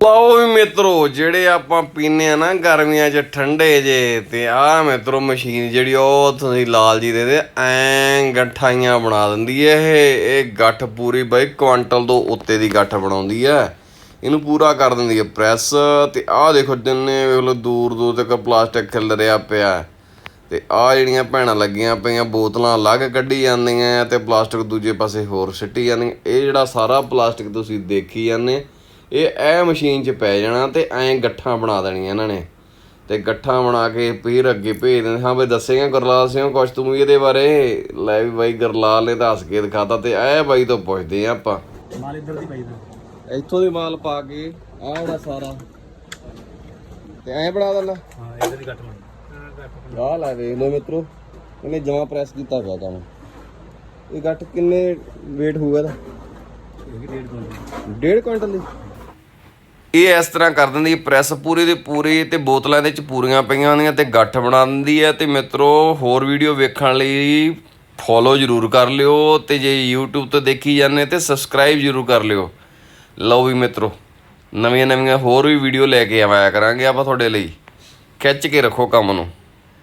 ਲਓ ਵੀ ਮਿੱਤਰੋ, ਜਿਹੜੇ ਆਪਾਂ ਪੀਨੇ ਆ ਨਾ ਗਰਮੀਆਂ 'ਚ ਠੰਡੇ ਜੇ, ਤੇ ਆਹ ਮਿੱਤਰੋ ਮਸ਼ੀਨ ਜਿਹੜੀ ਉਹ ਤੁਸੀਂ ਲਾਲ ਜੀ ਦੇ ਦੇ, ਐਂ ਗੱਠਾਈਆਂ ਬਣਾ ਦਿੰਦੀ ਏ ਇਹ। ਇਹ ਗੱਠ ਪੂਰੀ ਬਈ ਕੁਆਂਟਲ ਤੋਂ ਉੱਤੇ ਦੀ ਗੱਠ ਬਣਾਉਂਦੀ ਐ ਇਹਨੂੰ ਪੂਰਾ ਕਰ ਦਿੰਦੀ ਐ ਪ੍ਰੈਸ, ਤੇ ਆਹ ਦੇਖੋ ਜਿੰਨੇ ਵੇਖ ਦੂਰ ਦੂਰ ਤੱਕ ਪਲਾਸਟਿਕ ਖਿਲ ਰਿਹਾ ਪਿਆ। ਤੇ ਆਹ ਜਿਹੜੀਆਂ ਭੈਣਾਂ ਲੱਗੀਆਂ ਪਈਆਂ, ਬੋਤਲਾਂ ਅਲੱਗ ਕੱਢੀ ਜਾਂਦੀਆਂ ਤੇ ਪਲਾਸਟਿਕ ਦੂਜੇ ਪਾਸੇ ਹੋਰ ਸਿੱਟੀ ਜਾਂਦੀਆਂ ਇਹ ਜਿਹੜਾ ਸਾਰਾ ਪਲਾਸਟਿਕ ਤੁਸੀਂ ਦੇਖੀ ਜਾਂਦੇ ਇਹ ਇਹ ਮਸ਼ੀਨ 'ਚ ਪੈ ਜਾਣਾ ਤੇ ਐਂ ਗੱਠਾਂ ਬਣਾ ਦੇਣੀਆਂ ਇਹਨਾਂ ਨੇ। ਤੇ ਗੱਠਾਂ ਬਣਾ ਕੇ ਫਿਰ ਅੱਗੇ ਭੇਜ ਦਿੰਦੇ ਹਾਂ ਬਈ ਦੱਸੇਗਾ ਗੁਰਲਾਲ ਸਿੰਘ ਕੁਛ ਤੂੰ ਵੀ ਇਹਦੇ ਬਾਰੇ? ਲੈ ਵੀ ਬਾਈ ਗੁਰਲਾਲ ਨੇ ਦੱਸ ਕੇ ਦਿਖਾਤਾ ਤੇ ਇਹ ਬਾਈ ਤੋਂ ਪੁੱਛਦੇ ਆ ਆਪਾਂ। ਮਾਲ ਇੱਧਰ ਦੀ ਪਈ ਦਾ ਇੱਥੋਂ ਦੀ ਮਾਲ ਪਾ ਕੇ ਆਹ ਜਿਹੜਾ ਸਾਰਾ। ਤੇ ਐਂ ਬਣਾ ਦਿੰਦਾ। ਹਾਂ ਇੱਧਰ ਦੀ ਕੱਟ ਮਾਰ ਆਹ ਲੈ ਵੇਖ ਲਓ ਮਿੱਤਰੋ ਇਹਨੇ ਜਮਾ ਪ੍ਰੈਸ ਕੀਤਾ ਪਿਆ ਕੰਮ। ਇਹ ਗੱਟ ਕਿੰਨੇ weight ਹੋਊਗਾ ਇਹਦਾ? ਇਹ ਵੀ ਡੇਢ ਤੋਂ ਡੇਢ ਕੁਇੰਟਲ ਦੀ? ਇਹ ਇਸ ਤਰ੍ਹਾਂ ਕਰ ਦਿੰਦੀ ਹੈ ਪ੍ਰੈਸ ਪੂਰੀ ਦੀ ਪੂਰੀ ਤੇ ਬੋਤਲਾਂ ਦੇ ਵਿੱਚ ਪੂਰੀਆਂ ਪਈਆਂ ਹੁੰਦੀਆਂ ਤੇ ਗੱਠ ਬਣਾ ਦਿੰਦੀ ਹੈ ਤੇ ਮਿੱਤਰੋ ਹੋਰ ਵੀਡੀਓ ਵੇਖਣ ਲਈ ਫੋਲੋ ਜਰੂਰ ਕਰ ਲਿਓ ਤੇ ਜੇ YouTube ਤੋਂ ਦੇਖੀ ਜਾਂਦੇ ਤੇ ਸਬਸਕ੍ਰਾਈਬ ਜਰੂਰ ਕਰ ਲਿਓ। ਲਓ ਵੀ ਮਿੱਤਰੋ ਨਵੀਆਂ ਨਵੀਆਂ ਹੋਰ ਵੀ ਵੀਡੀਓ ਲੈ ਕੇ ਆਵਾਇਆ ਕਰਾਂਗੇ ਆਪਾਂ ਤੁਹਾਡੇ ਲਈ। ਖਿੱਚ ਕੇ ਰੱਖੋ ਕੰਮ ਨੂੰ।